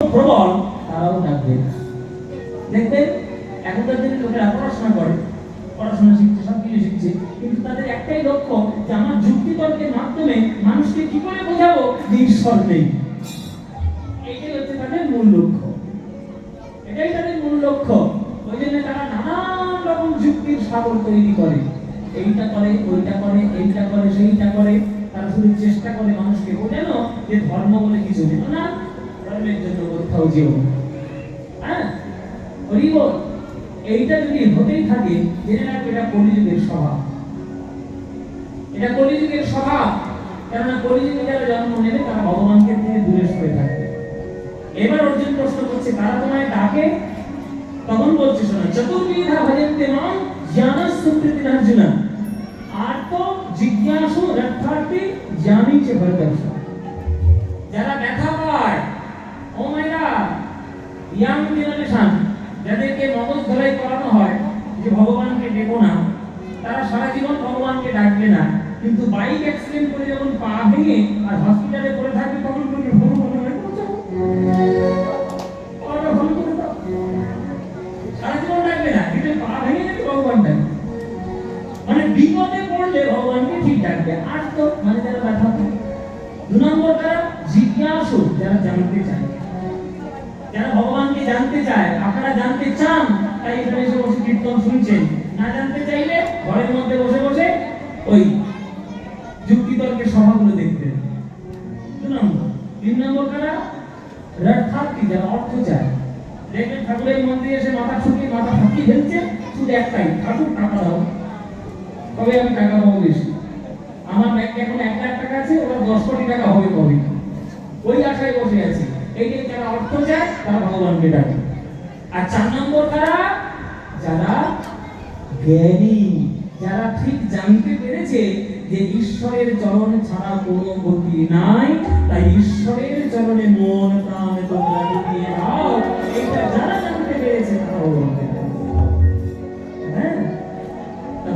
প্রবল, তারাও ডাকবে দেখবেন, এখনকার দিনে লোকেরা পড়াশোনা করে, পড়াশোনা শিখছে সব শিখছে, কিন্তু তাদের একটাই লক্ষ্য যে আমার যুক্তি তর্কের মাধ্যমে মানুষকে কি করে বোঝাবো? যে ঈশ্বর নেই। এইটাই হচ্ছে তাদের মূল লক্ষ্য। এটাই তাদের মূল লক্ষ্য। ওই জন্য তারা নানান রকম যুক্তির সাগর তৈরি করে। এইটা করে, ওইটা করে, এইটা করে, সেইটা করে। তারা শুধু চেষ্টা করে মানুষকে বোঝানো যে ধর্ম বলে কিছু না জন্য কোথাও যেও হ্যাঁ? এইটা যদি হতেই থাকে, জেনে রাখবে এটা কলিযুগের স্বভাব। এটা কলিযুগের স্বভাব, কেননা কলিযুগে যারা জন্ম নেবে, তারা ভগবানকে থেকে দূরে সরে থাকবে। এবার অর্জুন প্রশ্ন করছে তারা তোমায় ডাকে? তখন বলছে, শোনো, চতুর্বিধা ভজন্তে মাম জ্ঞান সুকৃতি অর্জুন আর তো জিজ্ঞাসু রক্ষার্থী জ্ঞানী যারা ব্যথা পায় ও মাইরা ইয়াং জেনারেশন যাদেরকে মগজ ধরাই করানো হয়, যে ভগবানকে ডেকো না, তারা সারা জীবন ভগবানকে ডাকবে না। কিন্তু বাইক অ্যাক্সিডেন্ট করে যখন পা ভেঙে আর হসপিটালে পড়ে থাকবে, তখন গেলে ভগবান ডাকবে। মানে বিপদে পড়লে ভগবানকে ঠিক ডাকবে। আর তো মানে যারা ব্যথা দু নম্বর তারা জানতে চায়, আপনারা জানতে চান, তাই এখানে এসে বসে কীর্তন শুনছেন। না জানতে চাইলে ঘরের মধ্যে বসে বসে ওই যুক্তিতর্কের সভাগুলো নম্বর তিন নম্বর কারা অর্থ চায়। দেখবেন ঠাকুরের মন্দিরে এসে মাথা ঠুকিয়ে মাথা ঠাকিয়ে ফেলছে, শুধু একটাই, ঠাকুর, টাকা দাও। তবে আমি টাকা পাবো বেশি? আমার ব্যাংকে এখন এক লাখ টাকা আছে, ওরা দশ কোটি টাকা হবে কবে? ওই আশায় বসে আছে। এই যে যারা অর্থ চায়, তারা ভগবানকে ডাকে। আর চার নম্বর কারা? যারা জ্ঞানী, যারা ঠিক জানতে পেরেছে যে ঈশ্বরের চরণ ছাড়া কোনো গতি নাই, তাই ঈশ্বরের চরণে মন, প্রাণ তোমরা ডুবিয়ে দাও। এটা যারা জানতে পেরেছে, তারা হ্যাঁ?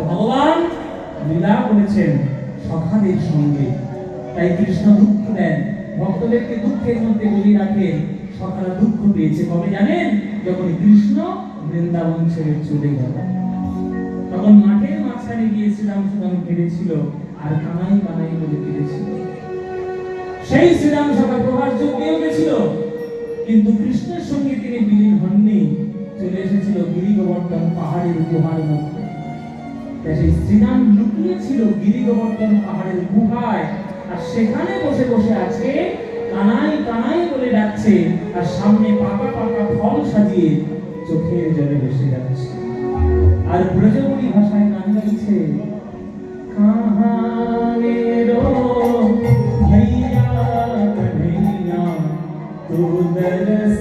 ভগবান লীলা করেছেন সখাদের সঙ্গে। তাই কৃষ্ণ দুঃখ দেন। ভক্তদেরকে দুঃখের মধ্যে বলি রাখেন সখারা দুঃখ পেয়েছে। কবে জানেন? যখন কৃষ্ণ বৃন্দাবন ছেড়ে চলে গেল। তখন মাঠের মাঝখানে গিয়ে শ্রীরাম সুদাম কেঁদেছিল আর কানাই কানাই বলে কেঁদেছিল সেই শ্রীরাম সভা প্রভাস যোগেও গেছিল, কিন্তু কৃষ্ণের সঙ্গে তিনি বিলীন হননি। চলে এসেছিল গিরি গোবর্ধন পাহাড়ের গুহার মধ্যে। সেই শ্রীরাম লুকিয়েছিল গিরি গোবর্ধন পাহাড়ের গুহায়, আর সেখানে বসে বসে আছে কানাই কানাই বলে ডাকছে, আর সামনে পাকা পাকা ফল সাজিয়ে চোখের জলে ভেসে যাচ্ছে। আর ব্রজমণি ভাষায় গান গাইছে কাহানে রো ভাইয়া কানাইয়া দরস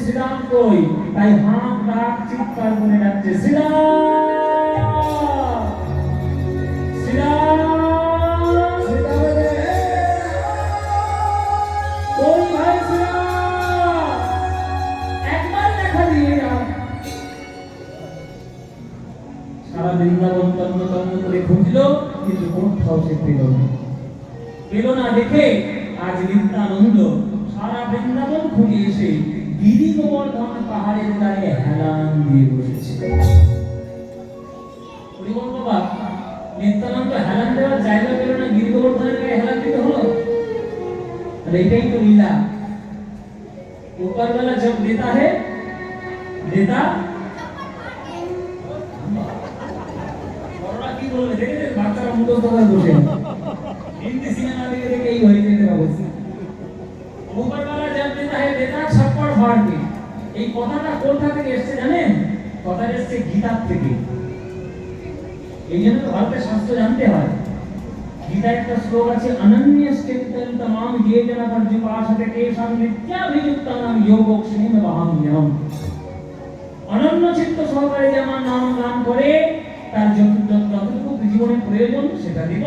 শ্রীরাম কই? তাই হাত ডাক চিৎকার করে ডাকছে সারা বৃন্দাবন তন্ন তন্ন করে খুঁজলো কিন্তু কোথাও সে পেল না। পেল না দেখে আজ নিত্যানন্দ সারা বৃন্দাবন খুঁজে এসে গিরি গোবর্ধন পাহাড়ের গায়ে হেলান দিয়ে বসেছে পরিবল বাবা নিত্যানন্দ হেলান দেওয়ার জায়গা পেল না গিরি গোবর্ধনের গায়ে হেলান দিতে হলো আর এটাই তো লীলা ऊपर वाला जब देता है देता বড়রা কি বলবে দেখে বাচ্চারা মুখস্থ করে বসে হিন্দি সিনেমা দেখে দেখে এই এই কথাটা কোথা থেকে এসছে জানেন? কথা এসছে গীতার থেকে। এই জন্য ভারতে শাস্ত্র জানতে হয়। গীতা একটা শ্লোক আছে, অনন্য চিন্তন তমাম যে জন পর্যুপাসতে তেষাং নিত্যাভিযুক্তানাম যোগক্ষেম বাহাম্যম অনন্য চিত্ত সহকারে যে আমার নাম গান করে, তার যতটুকু জীবনে প্রয়োজন, সেটা দিব।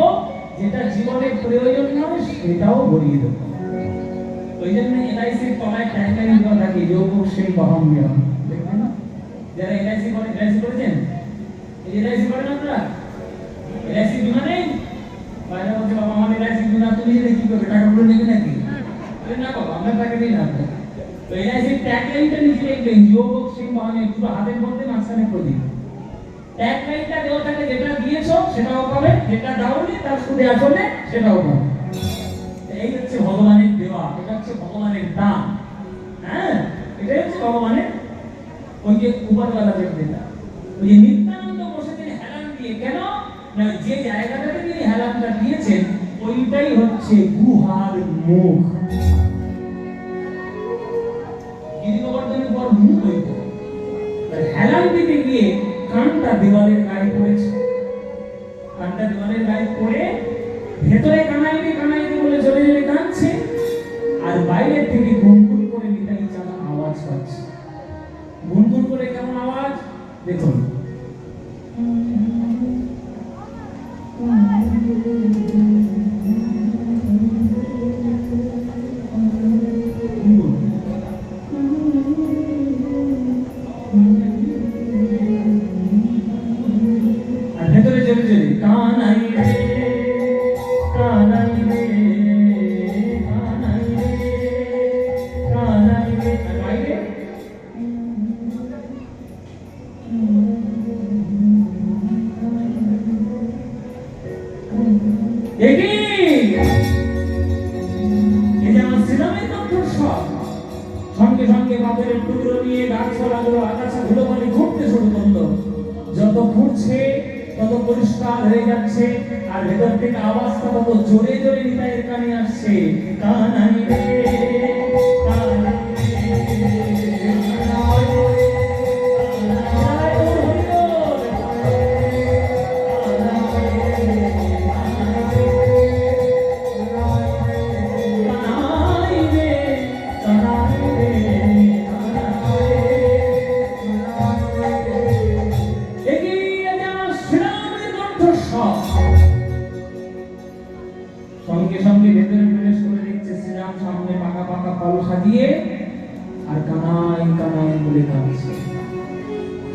যেটা জীবনে প্রয়োজন নয় সেটাও ভরিয়ে দেবো। ওই জন্য এলআইসির তলায় ট্যাগলাইন দেওয়া থাকে করে দিই যোগ সিং বাহানে প্রদীপ। ট্যাগলাইনটা দেওয়া থাকে, যেটা দিয়েছ, সেটাও পাবে, যেটা দাওনি, তার সুদে আসলে সেটাও পাবে। এই হচ্ছে ভগবানের দেওয়া, এটা হচ্ছে ভগবানের দান। হ্যাঁ? এটাই হচ্ছে ভগবানের ওই যে ওই যে নিত্যানন্দ বসেছেন হেলান দিয়ে, কেন? না, যে জায়গাটাতে তিনি হেলানটা দিয়েছেন, ওইটাই হচ্ছে গুহার মুখ। গিরিগোবর্ধনের পর মুখ হইত হেলান দিতে গিয়ে কানটা দেওয়ালের গায়ে পড়েছে। কানটা দেওয়ালের গায়ে পড়ে ভেতরে কানাইবে কানাইবে বলে কাঁদছে আর বাইরের থেকে গুনগুন করে মিতালি চাঁদা আওয়াজ পাচ্ছে। গুনগুন করে কেমন আওয়াজ? দেখুন। কানাই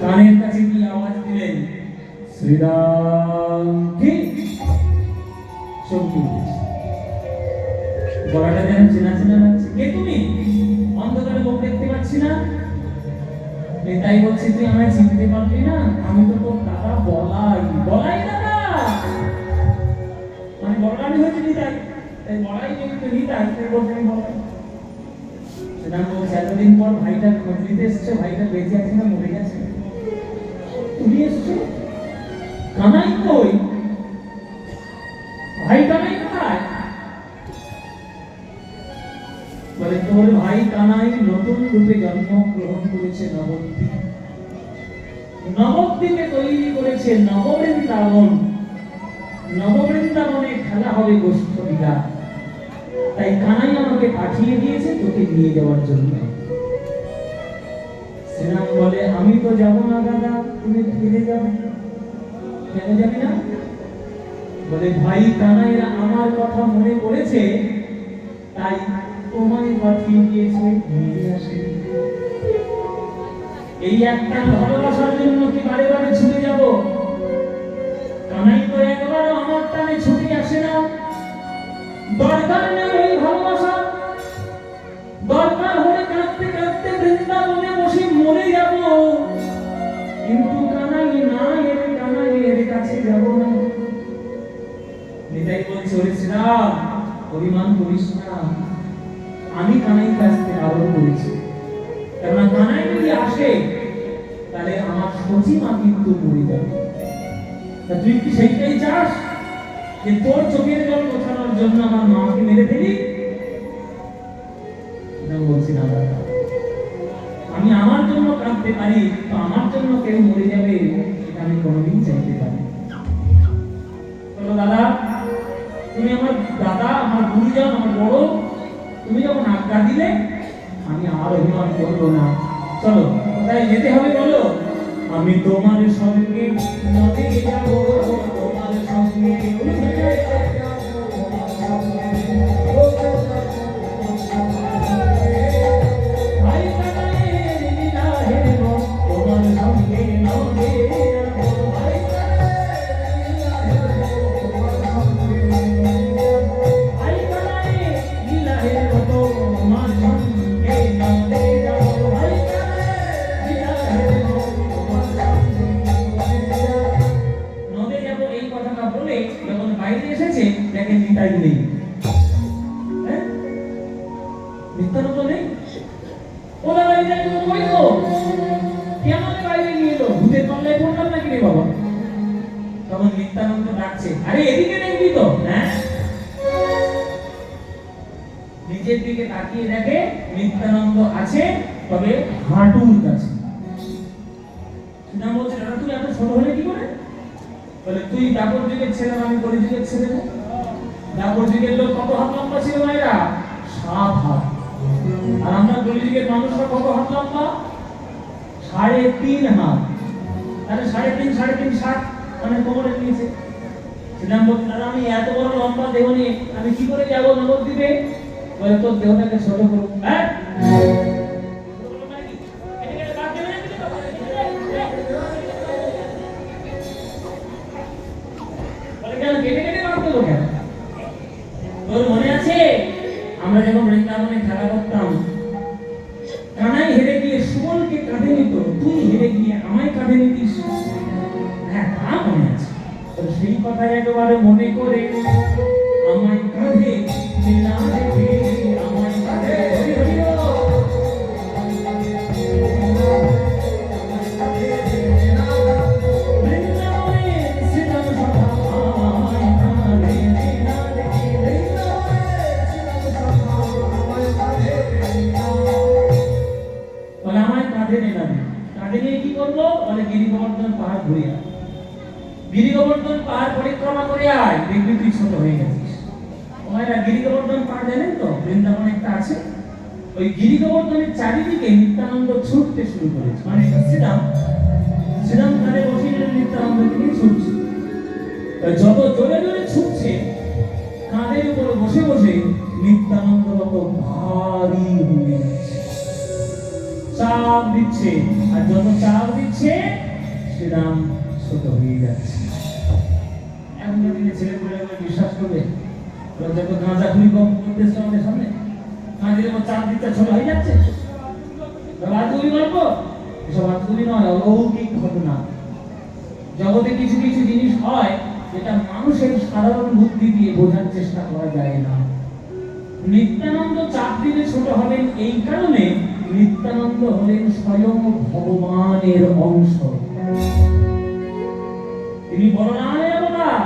কানের কাছে কি আওয়াজ দিলেন? শ্রীরাম, কি? চমকে গলাটা যেন চেনা চেনা লাগছে। কে তুমি? অন্ধকারে মুখ দেখতে পাচ্ছি না। তাই বলছি তুই আমায় চিনতে পারলি না। আমি তো তোর দাদা বলাই। বলাই দাদা! মানে বলরানি হয়েছে নিতাই। তাই বলাই যেহেতু নিতাই, তাই বলতে আমি বলাই। বলছে এতদিন পর ভাইটা খোঁজ নিতে এসছে, ভাইটা বেঁচে আছে না মরে গেছে? তুমি এসছো? কানাই কই? ভাই কানাই কোথায়? বলে তোর ভাই কানাই নতুন রূপে জন্মগ্রহণ করেছে নবদ্বীপ। নবদ্বীপে তৈরি করেছে নববৃন্দাবন। নববৃন্দাবনে খেলা হবে গোষ্ঠ লীলা তাই কানাই আমাকে পাঠিয়ে দিয়েছে তোকে নিয়ে যাওয়ার জন্য। শ্রীরাম বলে, আমি তো যাব না, দাদা, তুমি ফিরে যাবে। কেন যাবি না? বলে, ভাই কানাইরা আমার কথা মনে পড়েছে তাই তোমায় পাঠিয়ে দিয়েছে আসে এই একটা ভালোবাসার জন্য কি বারে বারে ছুটে যাব? কানাই তো একবারও আমার টানে ছুটে আসে না। দরকার নেই ভালোবাসা। ওরে শ্রীরাম অভিমান করিস না। আমি কানাই কাছতে আরও করেছি। কেননা কানাই যদি আসে, তাহলে আমার সচি মা কিন্তু মরে যাবে। তা তুই কি সেইটাই চাস? যে তোর চোখের জল গোছানোর জন্য আমার মাকে মেরে না বলছি না দাদা। আজ্ঞা আমি আর অভিমান করব না। চলো, তাই যেতে হবে, বলো। আমি তোমার সঙ্গে নদী যাব। বাইরে এসেছে দেখেন নিতাই নেই? হ্যাঁ? নিত্যানন্দ নেই? ও দাদা নিতাই তুমি কই গো কে বাইরে নিয়ে এলো? ভূতের পাল্লায় পড়লাম নাকি রে বাবা? তখন নিত্যানন্দ ডাকছে, আরে, এদিকে দেখবি তো। হ্যাঁ? নিজের দিকে তাকিয়ে দেখে নিত্যানন্দ আছে, তবে হাঁটুর কাছে। তুই এত ছোট হলে বলে তুই দাপর যুগের ছেলে আমি কলি যুগের ছেলে? দাপর যুগের লোক কত হাত লম্বা ছিল মায়েরা সাত হাত। আর আমরা কলি যুগের মানুষরা কত হাত লম্বা? সাড়ে তিন হাত। তাহলে সাড়ে তিন সাড়ে তিন ষাট মানে কোমরে নিয়েছে। সেদিন দাদা আমি এত বড় লম্বা দেহ নিয়ে আমি কি করে যাব নবদ্বীপে? বলে তোর দেহটাকে ছোট করো হ্যাঁ? তো সেই কথা একেবারে মনে করে আমায় কাঁধে না আমায় গিরি গোবর্ধন পাহাড় পরিক্রমা করে আয়। দেখবি তুই ছোট হয়ে গেছিস। ওনারা গিরি গোবর্ধন পাহাড় জানেন তো? বৃন্দাবনে একটা আছে। ওই গিরি গোবর্ধনের চারিদিকে নিত্যানন্দ ছুটতে শুরু করেছে। মানে শ্রীরাম। শ্রীরাম কানে বসে নিত্যানন্দ থেকে ছুটছে। যত জোরে জোরে ছুটছে, কাঁধের উপর বসে বসে নিত্যানন্দ তত ভারী হয়ে চাপ দিচ্ছে। আর যত চাপ দিচ্ছে, শ্রীরাম ছোট হয়ে যাচ্ছে। দিনে জগতে কিছু কিছু জিনিস হয় যেটা মানুষের সাধারণ বুদ্ধি দিয়ে বোঝার চেষ্টা করা যায় না। নিত্যানন্দ চাপ দিলে ছোট হবেন এই কারণে নিত্যানন্দ হলেন স্বয়ং ভগবানের অংশ। তিনি বলরায় অবতার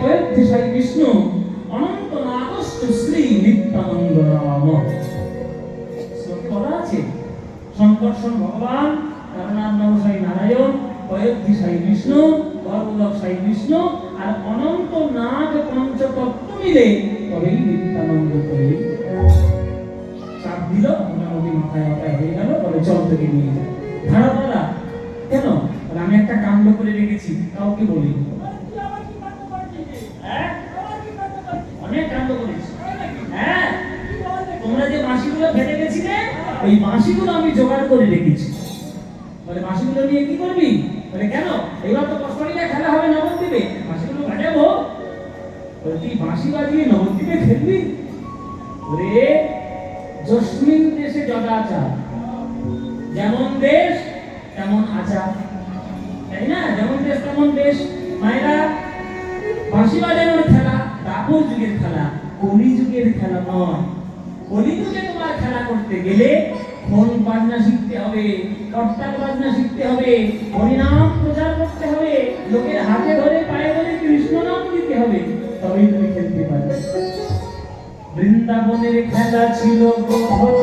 পয়ত্তি সাই বিষ্ণু অনন্ত নাগস্ত শ্রী নিত্যানন্দ বলা আছে শঙ্কর্ষণ ভগবান কারণার নাম সাই নারায়ণ পয়ত্তি সাই বিষ্ণু গর্ভলক সাই বিষ্ণু আর অনন্ত নাগ পঞ্চতত্ত্ব মিলে তবেই নিত্যানন্দ তৈরি চাপ দিল মোটামুটি মাথায় মাথায় হয়ে গেল, বলে চল নিয়ে যায়। সত্যি বলি? অনেক হ্যাঁ? মাসিগুলো আমি জোগাড় করে রেখেছি। মাসিগুলো নিয়ে কি করবি? কেন? এবার তো খেলা হবে নবদ্বীপে মাসিগুলো তুই মাসি বাজিয়ে নবদ্বীপে খেলবি? রে জসমিন দেশে যদাচার যেমন দেশ, তেমন আচার। তাই না? যেমন দেশ তেমন দেশ মায়েরা বাঁশি বাজানোর খেলা, দাপর যুগের খেলা, কলি যুগের খেলা নয়। কলি যুগে তোমার খেলা করতে গেলে খোল বাজনা শিখতে হবে কর্তার বাজনা শিখতে হবে, হরিনাম প্রচার করতে হবে, লোকের হাতে ধরে, পায়ে ধরে কৃষ্ণ নাম দিতে হবে, তবেই তুমি খেলতে পারবে। বৃন্দাবনের খেলা ছিল গোপন